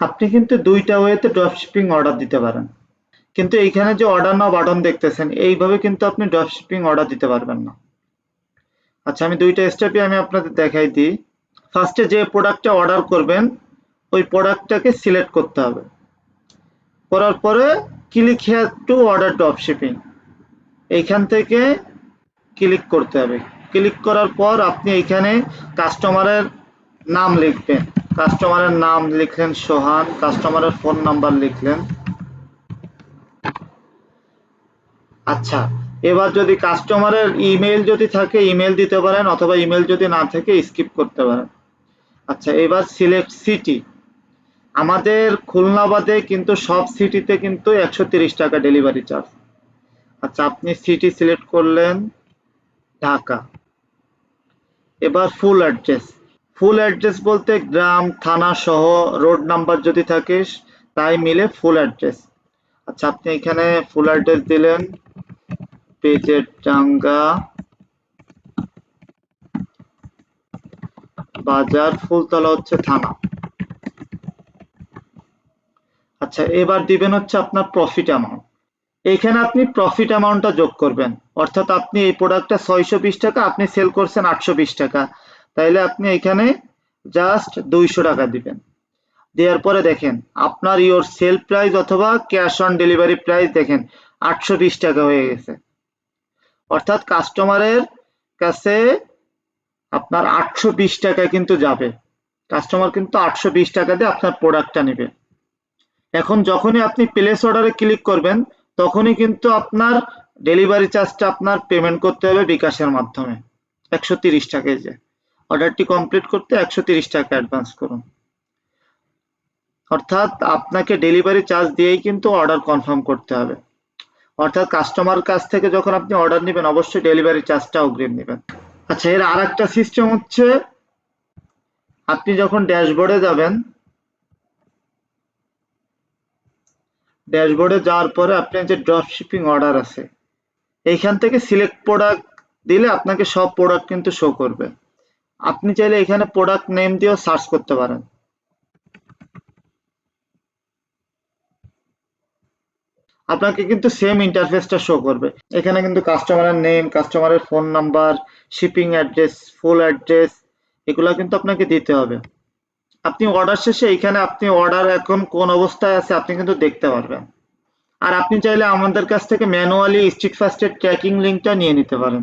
আপনি কিন্তু দুইটা ওয়েতে ড্রপ শিপিং অর্ডার দিতে পারেন। কিন্তু এইখানে যে অর্ডার নাও বাটন দেখতেছেন, এইভাবে কিন্তু আপনি ড্রপ শিপিং অর্ডার দিতে পারবেন না। আচ্ছা আমি দুইটা স্টেপে আমি আপনাদের দেখাই দিই। ফার্স্টে যে প্রোডাক্টটা অর্ডার করবেন, ওই প্রোডাক্টটাকে সিলেক্ট করতে হবে। করার পরে click here to order drop shipping এইখান থেকে ক্লিক করতে হবে। ক্লিক করার পর আপনি এইখানে কাস্টমারের নাম লিখবেন। কাস্টমারের নাম লিখলেন সোহান, কাস্টমারের ফোন নাম্বার লিখলেন। আচ্ছা এবার যদি কাস্টমারের ইমেল যদি থাকে, ইমেল দিতে পারেন, অথবা ইমেল যদি না থাকে, স্কিপ করতে পারেন। আচ্ছা এবার সিলেক্ট সিটি। আমাদের খুলনা বাদে কিন্তু সব সিটিতে কিন্তু একশো টাকা ডেলিভারি চার্জ। আচ্ছা আপনি সিটি সিলেক্ট করলেন ঢাকা। এবার ফুল অ্যাড্রেস। ফুল অ্যাড্রেস বলতে গ্রাম, থানা সহ রোড নাম্বার যদি থাকে তাই মিলে ফুল অ্যাড্রেস আচ্ছা আপনি এখানে ফুল অ্যাড্রেস দিলেন। পেজের ডাঙ্গা বাজার, ফুলতলা হচ্ছে থানা। আচ্ছা এবার দিবেন হচ্ছে আপনার প্রফিট অ্যামাউন্ট এখানে আপনি প্রফিট অ্যামাউন্টটা যোগ করবেন। অর্থাৎ আপনি এই প্রোডাক্টটা ছয়শো বিশ টাকা, আপনি সেল করছেন আটশো বিশ টাকা। তাইলে আপনি এখানে জাস্ট দুইশো টাকা দিবেন। দেওয়ার পরে দেখেন, আপনার ইওর সেল প্রাইস অথবা ক্যাশ অন ডেলিভারি প্রাইস দেখেন, আটশো বিশ টাকা হয়ে গেছে। অর্থাৎ কাস্টমারের কাছে আপনার আটশো বিশ টাকা কিন্তু যাবে। কাস্টমার কিন্তু আটশো বিশ টাকা দিয়ে আপনার প্রোডাক্টটা নেবে। এখন যখনই আপনি প্লেস অর্ডারে ক্লিক করবেন, তখনই কিন্তু আপনার ডেলিভারি চার্জটা আপনার পেমেন্ট করতে হবে বিকাশের মাধ্যমে। একশো তিরিশ টাকায় যে। অর্ডারটি কমপ্লিট করতে একশো টাকা অ্যাডভান্স করুন। অর্থাৎ আপনাকে ডেলিভারি চার্জ দিয়েই কিন্তু অর্ডার কনফার্ম করতে হবে। অর্থাৎ কাস্টমার কাছ থেকে যখন আপনি অর্ডার নেবেন, অবশ্যই ডেলিভারি চার্জটা অগ্রিম নেবেন। আচ্ছা এর আর একটা সিস্টেম হচ্ছে, আপনি যখন ড্যাশবোর্ডে যাবেন, ড্যাশবোর্ডে যাওয়ার পরে আপনার যে ড্রপ শিপিং অর্ডার আছে, এইখান থেকে সিলেক্ট প্রোডাক্ট দিলে আপনাকে সব প্রোডাক্ট কিন্তু শো করবে। আপনি চাইলে এখানে প্রোডাক্ট নেম দিয়েও সার্চ করতে পারেন। আপনাকে কিন্তু সেম ইন্টারফেসটা শো করবে। এখানে কিন্তু কাস্টমারের নেম কাস্টমারের phone number shipping address full address এগুলো কিন্তু আপনাকে দিতে হবে। আপনি অর্ডার শেষে এখানে আপনি অর্ডার এখন কোন অবস্থায় আছে আপনি কিন্তু দেখতে পারবেন। আর আপনি চাইলে আমাদের কাছ থেকে ম্যানুয়ালি স্ট্রিট ফাস্টের ট্র্যাকিং লিঙ্কটা নিয়ে নিতে পারেন।